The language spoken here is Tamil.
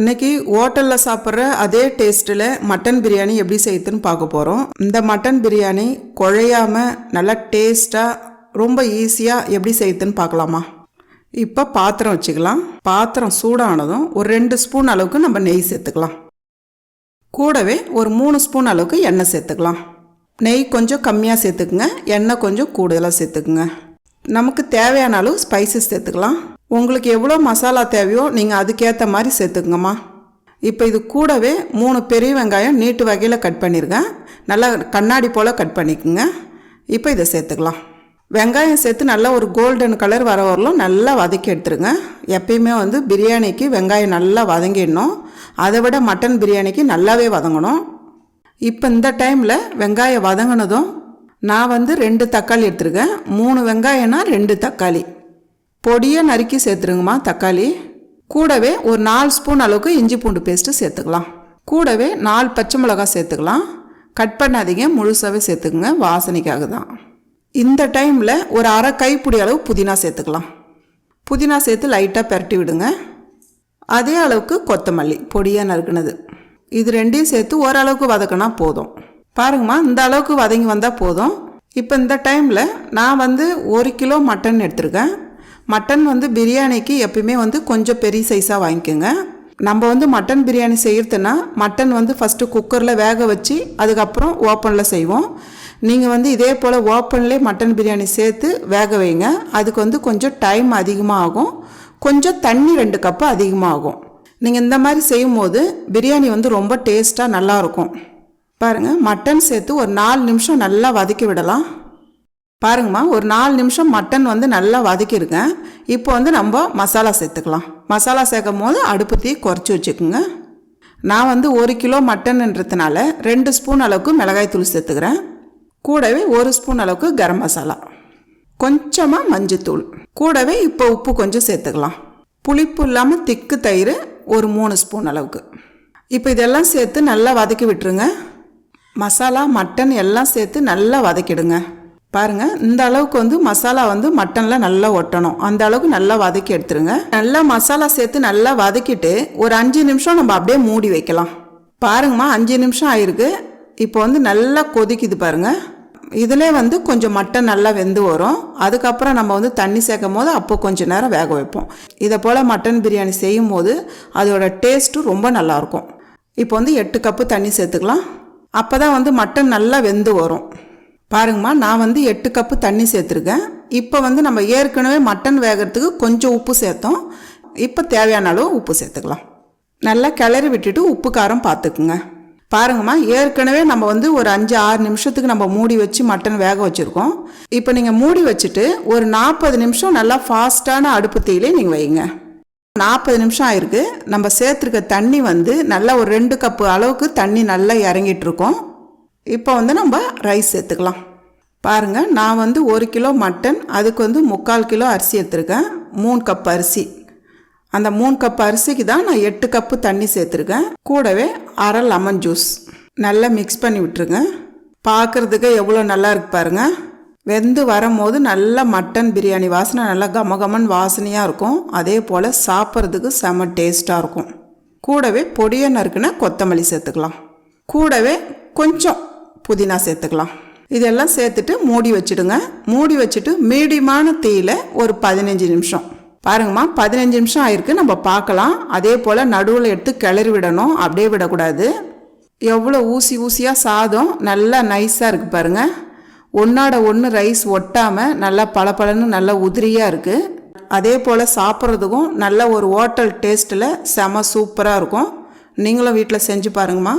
இன்னைக்கு ஹோட்டலில் சாப்பிட்ற அதே டேஸ்ட்டில் மட்டன் பிரியாணி எப்படி செய்யுதுன்னு பார்க்க போகிறோம் இந்த மட்டன் பிரியாணி குழையாம நல்லா டேஸ்ட்டாக ரொம்ப ஈஸியாக எப்படி செய்யுதுன்னு பார்க்கலாமா? இப்போ பாத்திரம் வச்சுக்கலாம். பாத்திரம் சூடானதும் ஒரு ரெண்டு ஸ்பூன் அளவுக்கு நம்ம நெய் சேர்த்துக்கலாம். கூடவே ஒரு மூணு ஸ்பூன் அளவுக்கு எண்ணெய் சேர்த்துக்கலாம். நெய் கொஞ்சம் கம்மியாக சேர்த்துக்குங்க. எண்ணெய் கொஞ்சம் கூடுதலாக சேர்த்துக்குங்க. நமக்கு தேவையான அளவு ஸ்பைசஸ் சேர்த்துக்கலாம். உங்களுக்கு எவ்வளோ மசாலா தேவையோ நீங்கள் அதுக்கேற்ற மாதிரி சேர்த்துக்குங்கம்மா. இப்போ இது கூடவே மூணு பெரிய வெங்காயம் நீட்டு வகையில் கட் பண்ணியிருக்கேன். நல்லா கண்ணாடி போல் கட் பண்ணிக்கோங்க. இப்போ இதை சேர்த்துக்கலாம். வெங்காயம் சேர்த்து நல்லா ஒரு கோல்டன் கலர் வர வரலும் நல்லா வதக்கி எடுத்துருங்க. எப்பயுமே வந்து பிரியாணிக்கு வெங்காயம் நல்லா வதங்கிடணும். அதை விட மட்டன் பிரியாணிக்கு நல்லாவே வதங்கணும். இப்போ இந்த டைமில் வெங்காயம் வதங்கினதும் நான் வந்து ரெண்டு தக்காளி எடுத்துருக்கேன். மூணு வெங்காயம்னா ரெண்டு தக்காளி. பொடியை நறுக்கி சேர்த்துருங்கம்மா தக்காளி. கூடவே ஒரு நாலு ஸ்பூன் அளவுக்கு இஞ்சி பூண்டு பேஸ்ட்டு சேர்த்துக்கலாம். கூடவே நாலு பச்சை மிளகாய் சேர்த்துக்கலாம். கட் பண்ணாதீங்க முழுசாகவே சேர்த்துக்குங்க வாசனைக்காக தான் இந்த டைமில் ஒரு அரை கைப்பிடி அளவு புதினா சேர்த்துக்கலாம். புதினா சேர்த்து லைட்டாக பரட்டி விடுங்க. அதே அளவுக்கு கொத்தமல்லி பொடியாக நறுக்குனது. இது ரெண்டையும் சேர்த்து ஓரளவுக்கு வதக்கினா போதும். பாருங்கம்மா இந்த அளவுக்கு வதங்கி வந்தால் போதும். இப்போ இந்த டைமில் நான் வந்து ஒரு கிலோ மட்டன் எடுத்திருக்கேன். மட்டன் வந்து பிரியாணிக்கு எப்பயுமே வந்து கொஞ்சம் பெரிய சைஸாக வாங்கிக்கோங்க. நம்ம வந்து மட்டன் பிரியாணி செய்கிறதுனா மட்டன் வந்து ஃபஸ்ட்டு குக்கரில் வேக வச்சு அதுக்கப்புறம் ஓப்பனில் செய்வோம். நீங்கள் வந்து இதே போல் ஓப்பன்லேயே மட்டன் பிரியாணி சேர்த்து வேக வைங்க. அதுக்கு வந்து கொஞ்சம் டைம் அதிகமாக ஆகும் கொஞ்சம் தண்ணி ரெண்டு கப்பு அதிகமாகும். நீங்கள் இந்த மாதிரி செய்யும்போது பிரியாணி வந்து ரொம்ப டேஸ்ட்டாக நல்லாயிருக்கும் பாருங்கள் மட்டன் சேர்த்து ஒரு நாலு நிமிஷம் நல்லா வதக்கி விடலாம். பாருங்கம்மா ஒரு நாலு நிமிஷம் மட்டன் வந்து நல்லா வதக்கியிருக்கேன் இப்போ வந்து நம்ம மசாலா சேர்த்துக்கலாம். மசாலா சேர்க்கும் போது அடுப்பு தீ குறைச்சி வச்சுக்கோங்க. நான் வந்து ஒரு கிலோ மட்டன்ன்றதுனால ரெண்டு ஸ்பூன் அளவுக்கு மிளகாய் தூள் சேர்த்துக்கிறேன். கூடவே ஒரு ஸ்பூன் அளவுக்கு கரம் மசாலா. கொஞ்சமாக மஞ்சத்தூள். கூடவே இப்போ உப்பு கொஞ்சம் சேர்த்துக்கலாம். புளிப்பு இல்லாமல் திக்கு தயிர் ஒரு மூணு ஸ்பூன் அளவுக்கு. இப்போ இதெல்லாம் சேர்த்து நல்லா வதக்கி விட்டுருங்க. மசாலா மட்டன் எல்லாம் சேர்த்து நல்லா வதக்கிடுங்க. பாருங்கள் இந்த அளவுக்கு வந்து மசாலா வந்து மட்டனில் நல்லா ஒட்டணும். அந்த அளவுக்கு நல்லா வதக்கி எடுத்துருங்க. நல்லா மசாலா சேர்த்து நல்லா வதக்கிட்டு ஒரு அஞ்சு நிமிஷம் நம்ம அப்படியே மூடி வைக்கலாம். பாருங்கம்மா அஞ்சு நிமிஷம் ஆயிருக்கு. இப்போ வந்து நல்லா கொதிக்குது பாருங்க. இதிலே வந்து கொஞ்சம் மட்டன் நல்லா வெந்து வரும். அதுக்கப்புறம் நம்ம வந்து தண்ணி சேர்க்கும் போது அப்போ கொஞ்சம் நேரம் வேக வைப்போம். இதை போல் மட்டன் பிரியாணி செய்யும் போது அதோட டேஸ்ட்டும் ரொம்ப நல்லாயிருக்கும். இப்போ வந்து எட்டு கப்பு தண்ணி சேர்த்துக்கலாம். அப்போ தான் வந்து மட்டன் நல்லா வெந்து வரும். பாருங்கம்மா நான் வந்து எட்டு கப்பு தண்ணி சேர்த்துருக்கேன். இப்போ வந்து நம்ம ஏற்கனவே மட்டன் வேகிறதுக்கு கொஞ்சம் உப்பு சேர்த்தோம். இப்போ தேவையான அளவு உப்பு சேர்த்துக்கலாம். நல்லா கிளறி விட்டுட்டு உப்பு காரம் பார்த்துக்குங்க பாருங்கம்மா ஏற்கனவே நம்ம வந்து ஒரு அஞ்சு ஆறு நிமிஷத்துக்கு நம்ம மூடி வச்சு மட்டன் வேக வச்சுருக்கோம். இப்போ நீங்கள் மூடி வச்சுட்டு ஒரு நாற்பது நிமிஷம் நல்லா ஃபாஸ்ட்டான அடுப்பு தீயிலே நீங்கள் வைங்க. நாற்பது நிமிஷம் ஆயிருக்கு. நம்ம சேர்த்துருக்க தண்ணி வந்து நல்லா ஒரு ரெண்டு கப்பு அளவுக்கு தண்ணி நல்லா இறங்கிட்டு இருக்கோம். இப்போ வந்து நம்ம ரைஸ் சேர்த்துக்கலாம். பாருங்கள் நான் வந்து ஒரு கிலோ மட்டன் அதுக்கு வந்து முக்கால் கிலோ அரிசி எடுத்துருக்கேன். மூணு கப் அரிசி. அந்த மூணு கப் அரிசிக்கு தான் நான் எட்டு கப்பு தண்ணி சேர்த்துருக்கேன். கூடவே அரை லெமன் ஜூஸ் நல்லா மிக்ஸ் பண்ணி விட்டுருங்க. பார்க்குறதுக்கு எவ்வளோ நல்லா இருக்கு பாருங்க. வெந்து வரும்போது நல்ல மட்டன் பிரியாணி வாசனை நல்லா கமகமன் வாசனையாக இருக்கும். அதே போல் சாப்பிட்றதுக்கு செம டேஸ்ட்டாக இருக்கும். கூடவே பொடியை நறுக்குன்னா கொத்தமல்லி சேர்த்துக்கலாம். கூடவே கொஞ்சம் புதினா சேர்த்துக்கலாம். இதெல்லாம் சேர்த்துட்டு மூடி வச்சுடுங்க. மூடி வச்சுட்டு மீடியமான தீயில் ஒரு பதினஞ்சு நிமிஷம். பாருங்கம்மா பதினஞ்சு நிமிஷம் ஆயிருக்கு. நம்ம பார்க்கலாம். அதே போல் நடுவில் எடுத்து கிளறி விடணும். அப்படியே விடக்கூடாது. எவ்வளோ ஊசி ஊசியாக சாதம் நல்லா நைஸாக இருக்குது பாருங்கள் ஒன்றோட ஒன்று ரைஸ் ஒட்டாமல் நல்லா பளபளன்னு நல்லா உதிரியாக இருக்குது அதே போல் சாப்பிட்றதுக்கும் நல்ல ஒரு ஹோட்டல் டேஸ்ட்டில் செம சூப்பராக இருக்கும். நீங்களும் வீட்டில் செஞ்சு பாருங்கம்மா.